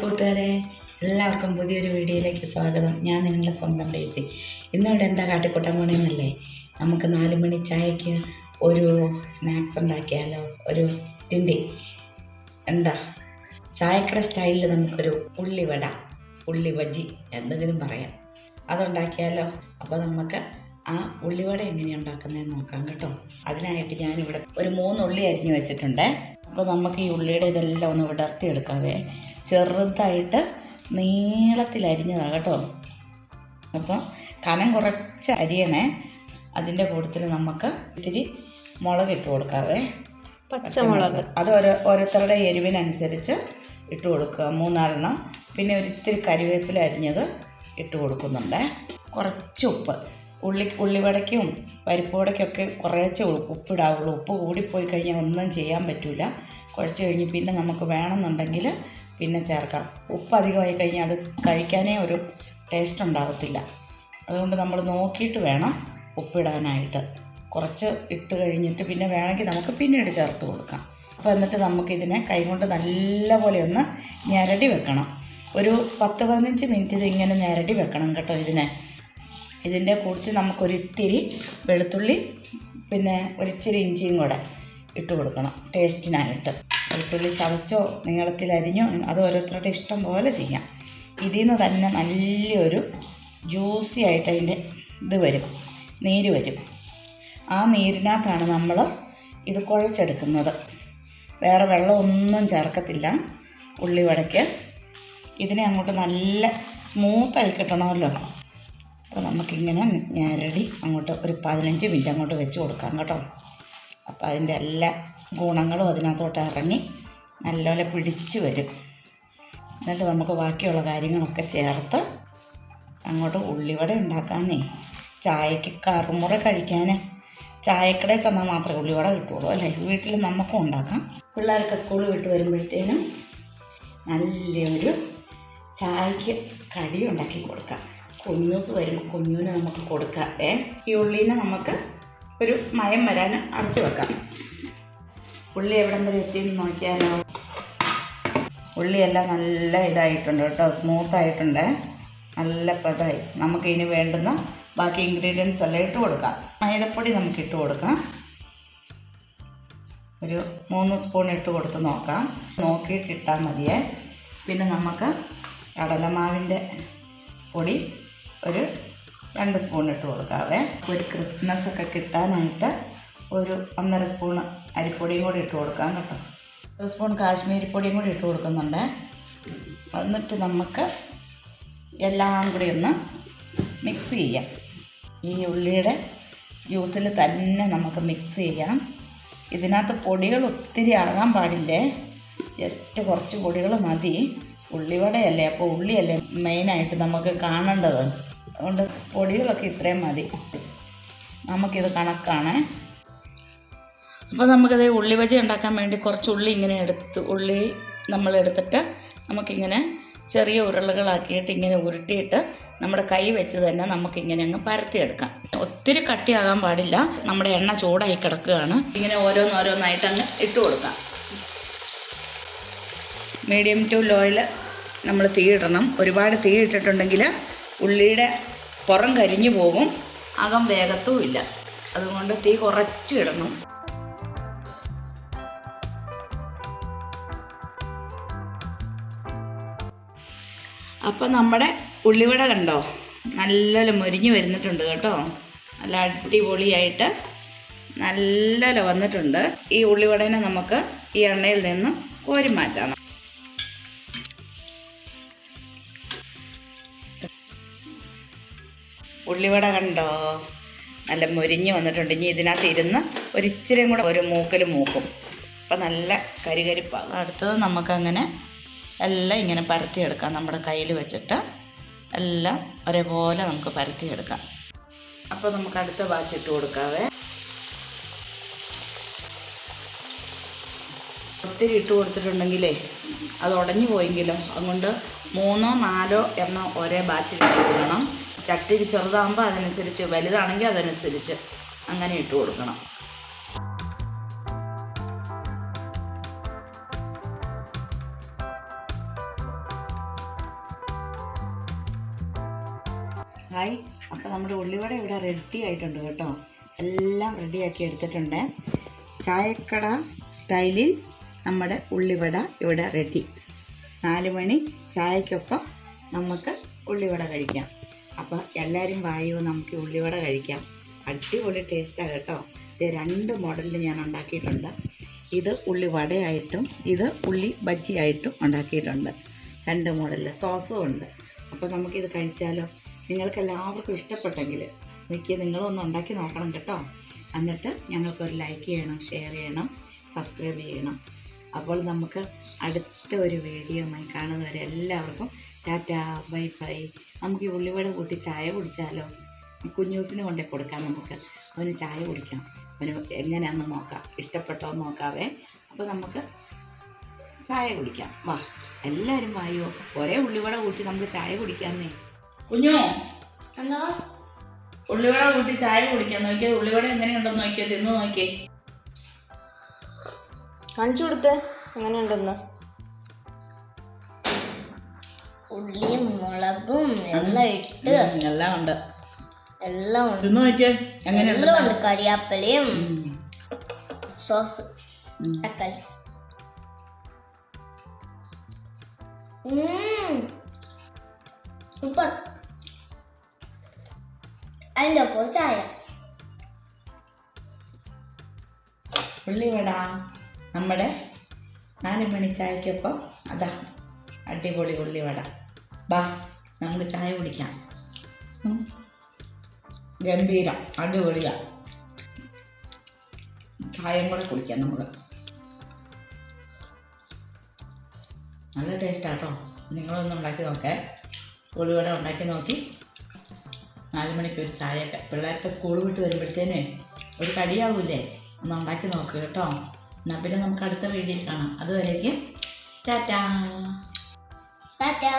കൂട്ടുകാരെ എല്ലാവർക്കും പുതിയൊരു വീഡിയോയിലേക്ക് സ്വാഗതം. ഞാൻ നിങ്ങളുടെ സ്വന്തം ഡേസി. ഇന്നിവിടെ എന്താ കാട്ടിക്കൂട്ടാൻ പോണേന്നല്ലേ? നമുക്ക് നാല് മണി ചായക്ക് ഒരു സ്നാക്സ് ഉണ്ടാക്കിയാലോ? ഒരു തിണ്ടി. എന്താ? ചായക്കട സ്റ്റൈലിൽ നമുക്കൊരു ഉള്ളിവട ഉള്ളി ബജി എന്തെങ്കിലും പറയാം. അതുണ്ടാക്കിയാലോ? അപ്പോൾ നമുക്ക് ആ ഉള്ളിവട എങ്ങനെയാണ് ഉണ്ടാക്കുന്നതെന്ന് നോക്കാം കേട്ടോ. അതിനായിട്ട് ഞാനിവിടെ ഒരു മൂന്ന് ഉള്ളി അരിഞ്ഞു വെച്ചിട്ടുണ്ട്. അപ്പോൾ നമുക്ക് ഈ ഉള്ളിയുടെ ഇതെല്ലാം ഒന്ന് വിടർത്തിയെടുക്കാവേ. ചെറുതായിട്ട് നീളത്തിൽ അരിഞ്ഞതാണ് കേട്ടോ. അപ്പോൾ കനം കുറച്ച് അരിയണേ അതിന്റെ കൂട്ടത്തിൽ നമുക്ക് ഇത്തിരി മുളക് ഇട്ട് കൊടുക്കാവേ. പച്ചമുളക്. അത് ഓരോ ഓരോരുത്തരുടെ എരിവിനനുസരിച്ച് ഇട്ട് കൊടുക്കുക മൂന്നാലെണ്ണം. പിന്നെ ഒരിത്തിരി കരിവേപ്പില അരിഞ്ഞത് ഇട്ട് കൊടുക്കുന്നുണ്ട്. കുറച്ച് ഉപ്പ്. ഉള്ളി ഉള്ളിവടയ്ക്കും പരിപ്പുവടയ്ക്കൊക്കെ കുറേച്ചേ ഉപ്പിടാവുള്ളൂ. ഉപ്പ് കൂടിപ്പോയി കഴിഞ്ഞാൽ ഒന്നും ചെയ്യാൻ പറ്റില്ല കുഴച്ച് കഴിഞ്ഞ് പിന്നെ നമുക്ക് വേണമെന്നുണ്ടെങ്കിൽ പിന്നെ ചേർക്കാം ഉപ്പ് അധികമായി കഴിഞ്ഞാൽ അത് കഴിക്കാനേ ഒരു ടേസ്റ്റ് ഉണ്ടാകത്തില്ല അതുകൊണ്ട് നമ്മൾ നോക്കിയിട്ട് വേണം ഉപ്പിടാനായിട്ട്. കുറച്ച് ഇട്ട് കഴിഞ്ഞിട്ട് പിന്നെ വേണമെങ്കിൽ നമുക്ക് പിന്നീട് ചേർത്ത് കൊടുക്കാം. അപ്പോൾ എന്നിട്ട് നമുക്കിതിനെ കൈകൊണ്ട് നല്ലപോലെ ഒന്ന് ഞരടി വെക്കണം. ഒരു പത്ത് പതിനഞ്ച് മിനിറ്റ് ഇതിങ്ങനെ ഞരടി വെക്കണം കേട്ടോ ഇതിനെ. ഇതിന്റെ കൂട്ടത്തിൽ നമുക്കൊരിത്തിരി വെളുത്തുള്ളി പിന്നെ ഒരിച്ചിരി ഇഞ്ചിയും കൂടെ ഇട്ട് കൊടുക്കണം ടേസ്റ്റിനായിട്ട്. വെളുത്തുള്ളി ചതച്ചോ നീളത്തിൽ അരിഞ്ഞോ അത് ഓരോരുത്തരുടെ ഇഷ്ടം പോലെ ചെയ്യാം. ഇതിൽ നിന്ന് തന്നെ നല്ലൊരു ജ്യൂസി ആയിട്ട് അതിന്റെ ഇത് വരും നീര് വരും. ആ നീരിനകത്താണ് നമ്മൾ ഇത് കുഴച്ചെടുക്കുന്നത്. വേറെ വെള്ളമൊന്നും ചേർക്കത്തില്ല ഉള്ളിവടയ്ക്ക് ഇതിനെ അങ്ങോട്ട് നല്ല സ്മൂത്തായി കിട്ടണമല്ലോ. അപ്പോൾ നമുക്കിങ്ങനെ ഞരടി അങ്ങോട്ട് ഒരു പതിനഞ്ച് മിനിറ്റ് അങ്ങോട്ട് വെച്ച് കൊടുക്കാം കേട്ടോ. അപ്പോൾ അതിന്റെ എല്ലാ ഗുണങ്ങളും അതിനകത്തോട്ട് ഇറങ്ങി നല്ലപോലെ പിടിച്ച് വരും. എന്നിട്ട് നമുക്ക് ബാക്കിയുള്ള കാര്യങ്ങളൊക്കെ ചേർത്ത് അങ്ങോട്ട് ഉള്ളിവട ഉണ്ടാക്കാന്നേ. ചായക്ക് കറുമുറ കഴിക്കാൻ ചായക്കടയിൽ ചെന്നാൽ മാത്രമേ ഉള്ളിവട കിട്ടുള്ളൂ അല്ലേ? വീട്ടിൽ നമുക്കും ഉണ്ടാക്കാം. പിള്ളേർക്ക് സ്കൂളിൽ വിട്ട് വരുമ്പോഴത്തേനും നല്ലൊരു ചായക്ക് കടി ഉണ്ടാക്കി കൊടുക്കാം. കുഞ്ഞൂസ് വരുമ്പോൾ കുഞ്ഞൂന് നമുക്ക് കൊടുക്കാം. ഏ ഈ ഉള്ളീനെ നമുക്ക് ഒരു മയം വരാൻ അടച്ചു വെക്കാം. ഉള്ളി എവിടം വരെ എത്തിയെന്ന് നോക്കിയാലോ? ഉള്ളിയെല്ലാം നല്ല ഇതായിട്ടുണ്ട് കേട്ടോ. സ്മൂത്തായിട്ടുണ്ട് നല്ല പതായി നമുക്ക് ഇനി വേണ്ടുന്ന ബാക്കി ഇൻഗ്രീഡിയൻസ് എല്ലാം ഇട്ട് കൊടുക്കാം. മൈദപ്പൊടി നമുക്ക് ഇട്ട് കൊടുക്കാം. ഒരു മൂന്ന് സ്പൂൺ ഇട്ട് കൊടുത്ത് നോക്കാം. നോക്കിയിട്ട് ഇട്ടാൽ മതിയേ. പിന്നെ നമുക്ക് കടലമാവിന്റെ പൊടി ഒരു രണ്ട് സ്പൂൺ ഇട്ട് കൊടുക്കാവേ. ഒരു ക്രിസ്മസ് ഒക്കെ കിട്ടാനായിട്ട് ഒരു ഒന്നര സ്പൂൺ അരിപ്പൊടിയും കൂടി ഇട്ട് കൊടുക്കാം കേട്ടോ. ഒരു സ്പൂൺ കാശ്മീരി പൊടിയും കൂടി ഇട്ട് കൊടുക്കുന്നുണ്ട്. എന്നിട്ട് നമുക്ക് എല്ലാം കൂടി ഒന്ന് മിക്സ് ചെയ്യാം. ഈ ഉള്ളിയുടെ ജ്യൂസിൽ തന്നെ നമുക്ക് മിക്സ് ചെയ്യാം. ഇതിനകത്ത് പൊടികൾ ഒത്തിരി ആകാൻ പാടില്ലേ? ജസ്റ്റ് കുറച്ച് പൊടികൾ മതി. ഉള്ളിവടയല്ലേ? അപ്പോൾ ഉള്ളിയല്ലേ മെയിനായിട്ട് നമുക്ക് കാണേണ്ടത്? അതുകൊണ്ട് പൊടികളൊക്കെ ഇത്രയും മതി. നമുക്കിത് കണക്കാണ്. അപ്പോൾ നമുക്കത് ഉള്ളി ബജി ഉണ്ടാക്കാൻ വേണ്ടി കുറച്ച് ഉള്ളി ഇങ്ങനെ എടുത്ത് ഉള്ളി നമ്മൾ എടുത്തിട്ട് നമുക്കിങ്ങനെ ചെറിയ ഉരുളകളാക്കിയിട്ട് ഇങ്ങനെ ഉരുട്ടിയിട്ട് നമ്മുടെ കൈ വെച്ച് തന്നെ നമുക്കിങ്ങനെ അങ്ങ് പരത്തിയെടുക്കാം. ഒത്തിരി കട്ടിയാകാൻ പാടില്ല. നമ്മുടെ എണ്ണ ചൂടായി കിടക്കുകയാണ്. ഇങ്ങനെ ഓരോന്നോരോന്നായിട്ട് അങ്ങ് ഇട്ട് കൊടുക്കാം. മീഡിയം ടു ലോയിൽ നമ്മൾ തീയിടണം ഒരുപാട് തീ ഇട്ടിട്ടുണ്ടെങ്കിൽ ഉള്ളിയുടെ പുറം കരിഞ്ഞു പോകും. അകം വേഗത്തും ഇല്ല അതുകൊണ്ട് തീ കുറച്ച് ഇടണം. അപ്പം നമ്മുടെ ഉള്ളിവട കണ്ടോ? നല്ലപോലെ മൊരിഞ്ഞ് വരുന്നിട്ടുണ്ട് കേട്ടോ. നല്ല അടിപൊളിയായിട്ട് നല്ലപോലെ വന്നിട്ടുണ്ട്. ഈ ഉള്ളിവടനെ നമുക്ക് ഈ എണ്ണയിൽ നിന്ന് കോരി മാറ്റണം ഉള്ളിവട കണ്ടോ? നല്ല മൊരിഞ്ഞ് വന്നിട്ടുണ്ട്. ഇനി ഇതിനകത്ത് ഇരുന്ന് ഒരിച്ചിരിയും കൂടെ ഒരു മൂക്കൽ മൂക്കും. അപ്പം നല്ല കരികരിപ്പാകും. അടുത്തത് നമുക്കങ്ങനെ എല്ലാം ഇങ്ങനെ പരത്തിയെടുക്കാം. നമ്മുടെ കയ്യിൽ വെച്ചിട്ട് എല്ലാം ഒരേപോലെ നമുക്ക് പരത്തിയെടുക്കാം. അപ്പോൾ നമുക്ക് അടുത്ത ബാച്ച് ഇട്ട് കൊടുക്കാവേ. ഒത്തിരി ഇട്ട് കൊടുത്തിട്ടുണ്ടെങ്കിലേ അത് ഉടഞ്ഞു പോയെങ്കിലും അതുകൊണ്ട് മൂന്നോ നാലോ എണ്ണോ ഒരേ ബാച്ചിൽ ഇട്ട് കൊടുക്കണം. ചട്ടി ചെറുതാകുമ്പോൾ അതനുസരിച്ച് വലുതാണെങ്കിൽ അതനുസരിച്ച് അങ്ങനെ ഇട്ട് കൊടുക്കണം. ഹായ് അപ്പോൾ നമ്മുടെ ഉള്ളിവട ഇവിടെ റെഡി ആയിട്ടുണ്ട് കേട്ടോ. എല്ലാം റെഡിയാക്കി എടുത്തിട്ടുണ്ട്. ചായക്കട സ്റ്റൈലിൽ നമ്മുടെ ഉള്ളിവട ഇവിടെ റെഡി നാല് മണി ചായക്കൊപ്പം നമുക്ക് ഉള്ളിവട കഴിക്കാം. അപ്പോൾ എല്ലാവരും വായോ നമുക്ക് ഉള്ളിവട കഴിക്കാം. അടിപൊളി ടേസ്റ്റാണ് കേട്ടോ. ഇത് രണ്ട് മോഡലിൽ ഞാൻ ഉണ്ടാക്കിയിട്ടുണ്ട്. ഇത് ഉള്ളി വടയായിട്ടും ഇത് ഉള്ളി ബജ്ജിയായിട്ടും ഉണ്ടാക്കിയിട്ടുണ്ട്. രണ്ട് മോഡലിൽ സോസും ഉണ്ട്. അപ്പോൾ നമുക്കിത് കഴിച്ചാലോ? നിങ്ങൾക്ക് എല്ലാവർക്കും ഇഷ്ടപ്പെട്ടെങ്കിൽ എനിക്ക് നിങ്ങളൊന്ന് ഉണ്ടാക്കി നോക്കണം കേട്ടോ. എന്നിട്ട് ഞങ്ങൾക്കൊരു ലൈക്ക് ചെയ്യണം ഷെയർ ചെയ്യണം സബ്സ്ക്രൈബ് ചെയ്യണം. അപ്പോൾ നമുക്ക് അടുത്ത ഒരു വീഡിയോ കാണുന്നവരെ എല്ലാവർക്കും ടാറ്റ ബൈ ബൈ നമുക്ക് ഈ ഉള്ളിവട കൂട്ടി ചായ കുടിച്ചാലോ? കുഞ്ഞൂസിന് കൊണ്ടേ കൊടുക്കാം നമുക്ക്. അവന് ചായ കുടിക്കാം. അവന് എങ്ങനെയാണെന്ന് നോക്കാം. ഇഷ്ടപ്പെട്ടോ നോക്കാവേ. അപ്പോൾ നമുക്ക് ചായ കുടിക്കാം. വാ എല്ലാവരും വായോ. ഒരേ ഉള്ളിവട കൂട്ടി നമുക്ക് ചായ കുടിക്കാന്നേ. കുഞ്ഞു എന്താ? ഉള്ളിവട കൂട്ടി ചായ കുടിക്കാൻ നോക്കിയേ ഉള്ളിവട എങ്ങനെയുണ്ടെന്ന് നോക്കിയേ തിന്ന് നോക്കിയേ. കാണിച്ചു കൊടുത്ത് എങ്ങനെയുണ്ടെന്ന്. ഉള്ളിയും മുളകും എല്ലാം ഇട്ട് എല്ലാം ഉണ്ട്. എല്ലാം ഉണ്ട്. തിന്നു നോക്കിയേ? എല്ലാം ഉണ്ട്. കരിയാപ്പലയും ഉം. സോസ്. തക്കാളി. സൂപ്പർ. അതിന്റെ ഒപ്പം ചായ. ഉള്ളിവട നമ്മുടെ നാല് മണി ചായക്കൊപ്പം അതാ. അടിപൊളി ഉള്ളിവട ബാ നമുക്ക് ചായ കുടിക്കാം. ഗംഭീര അടിപൊളിയാ. ചായയും കൂടെ കുടിക്കാം നമുക്ക് നല്ല ടേസ്റ്റാട്ടോ നിങ്ങളൊന്ന് ഉണ്ടാക്കി നോക്കേ. ഉള്ളിവട ഉണ്ടാക്കി നോക്കി. നാല് മണിക്ക് ഒരു ചായയൊക്കെ. പിള്ളേർക്ക് സ്കൂൾ വിട്ട് വരുമ്പോഴത്തേനേ ഒരു കടിയാവൂലേ ഒന്ന് ഉണ്ടാക്കി നോക്കുക കേട്ടോ. എന്നാൽ പിന്നെ നമുക്ക് അടുത്ത വീഡിയോയിൽ കാണാം. അതുവരേക്കും ടാറ്റാ. ടാറ്റാ